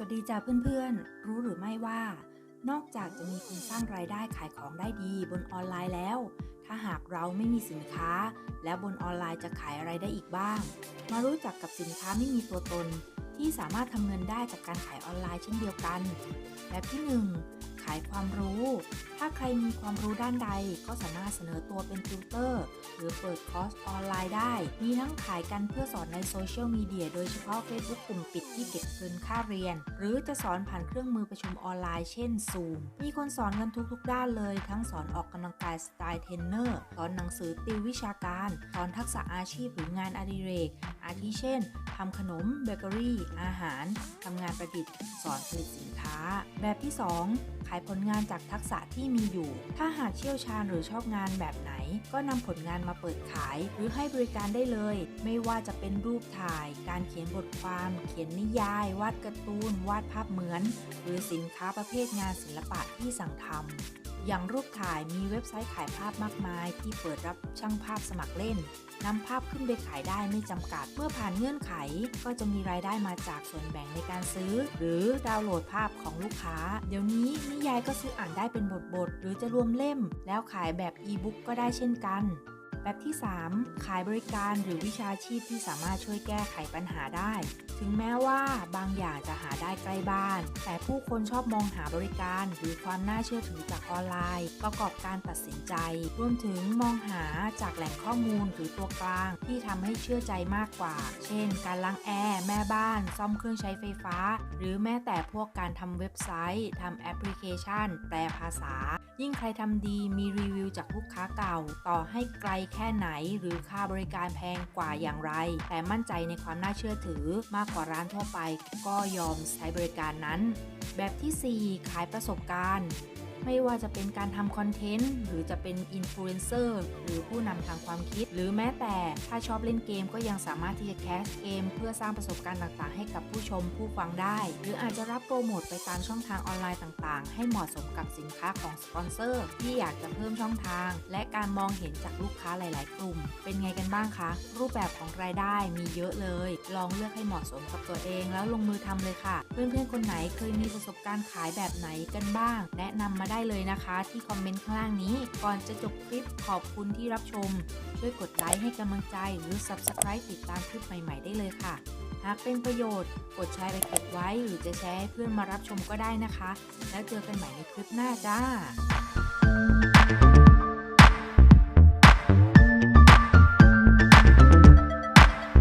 สวัสดีจ้าเพื่อนๆ รู้หรือไม่ว่า นอกจากจะมีคนสร้างรายได้ขายของได้ดีบนออนไลน์แล้ว ถ้าหากเราไม่มีสินค้า แล้วบนออนไลน์จะขายอะไรได้อีกบ้าง มารู้จักกับสินค้าไม่มีตัวตน ที่สามารถทำเงินได้จากการขายออนไลน์เช่นเดียวกัน แบบที่ 1 ขายความรู้ ถ้าใครมีความรู้ด้านใดก็สามารถเสนอตัวเป็นติวเตอร์ หรือเปิดคอร์สออนไลน์ได้ มีทั้งขายกันเพื่อสอนในโซเชียลมีเดียโดยเฉพาะ Facebook กลุ่มปิดที่เก็บเงินค่าเรียน หรือจะสอนผ่านเครื่องมือประชุมออนไลน์เช่น Zoom มีคนสอนกันทุกๆ ด้านเลย ทั้งสอนออกกำลังกายสไตล์เทรนเนอร์ สอนหนังสือติววิชาการ สอนทักษะอาชีพหรืองานอดิเรก อาทิเช่นทำขนมเบเกอรี่ อาหารทำงานประดิษฐ์ สอนผลิตสินค้า แบบที่ 2 ขายผลงานจากทักษะที่มีอยู่ ถ้าหากเชี่ยวชาญหรือชอบงานแบบไหน ก็นำผลงานมาเปิดขาย หรือให้บริการได้เลย ไม่ว่าจะเป็นรูปถ่าย การเขียนบทความ เขียนนิยาย วาดการ์ตูน วาดภาพเหมือน หรือสินค้าประเภทงานศิลปะที่สั่งทำอย่างรูปถ่ายมีเว็บไซต์ขายภาพมากมาย ที่เปิดรับช่างภาพสมัครเล่น นำภาพขึ้นไปขายได้ไม่จำกัด เมื่อผ่านเงื่อนไข ก็จะมีรายได้มาจากส่วนแบ่งในการซื้อ หรือดาวน์โหลดภาพของลูกค้า เดี๋ยวนี้นิยายก็ซื้ออ่านได้เป็นบทๆหรือจะรวมเล่ม แล้วขายแบบอีบุ๊กก็ได้เช่นกัน แบบที่ 3 ขายบริการหรือวิชาชีพที่สามารถช่วยแก้ไขปัญหาได้ ถึงแม้ว่าบางอย่างจะหาได้ใกล้บ้าน แต่ผู้คนชอบมองหาบริการ หรือความน่าเชื่อถือจากออนไลน์ ประกอบการตัดสินใจ รวมถึงมองหาจากแหล่งข้อมูลหรือตัวกลาง ที่ทำให้เชื่อใจมากกว่า เช่น การล้างแอร์ แม่บ้าน ซ่อมเครื่องใช้ไฟฟ้า หรือแม้แต่พวกการทำเว็บไซต์ทำแอปพลิเคชัน แปลภาษา ยิ่งใครทำดีมีรีวิวจากลูกค้าเก่า ต่อให้ไกลแค่ไหน หรือค่าบริการแพงกว่าอย่างไร แต่มั่นใจในความน่าเชื่อถือมากกว่าร้านทั่วไป ก็ยอมใช้บริการนั้น แบบที่ 4 ขายประสบการณ์ ไม่ว่าจะเป็นการทำคอนเทนต์หรือจะเป็นอินฟลูเอนเซอร์หรือผู้นำทางความคิด หรือแม้แต่ถ้าชอบเล่นเกมก็ยังสามารถที่จะแคสเกม เพื่อสร้างประสบการณ์ต่างๆ ให้กับผู้ชมผู้ฟังได้ หรืออาจจะรับโปรโมทไปตามช่องทางออนไลน์ต่างๆ ให้เหมาะสมกับสินค้าของสปอนเซอร์ที่อยากจะเพิ่มช่องทาง และการมองเห็นจากลูกค้าหลาย ๆ กลุ่ม เป็นไงกันบ้างคะ รูปแบบของรายได้มีเยอะเลย ลองเลือกให้เหมาะสมกับตัวเอง แล้วลงมือทำเลยค่ะ เพื่อนๆคนไหนเคยมีประสบการณ์ขายแบบไหนกันบ้าง แนะนำมาได้เลยนะคะ ที่คอมเมนต์ข้างล่างนี้ ก่อนจะจบคลิปขอบคุณที่รับชม ช่วยกดไลค์ให้กำลังใจหรือ Subscribe ติดตามคลิปใหม่ ๆ ได้เลยค่ะ หากเป็นประโยชน์กดแชร์ไปเก็บไว้ หรือจะแชร์ให้เพื่อนมารับชมก็ได้นะคะ แล้วเจอกันใหม่ในคลิปหน้าจ้า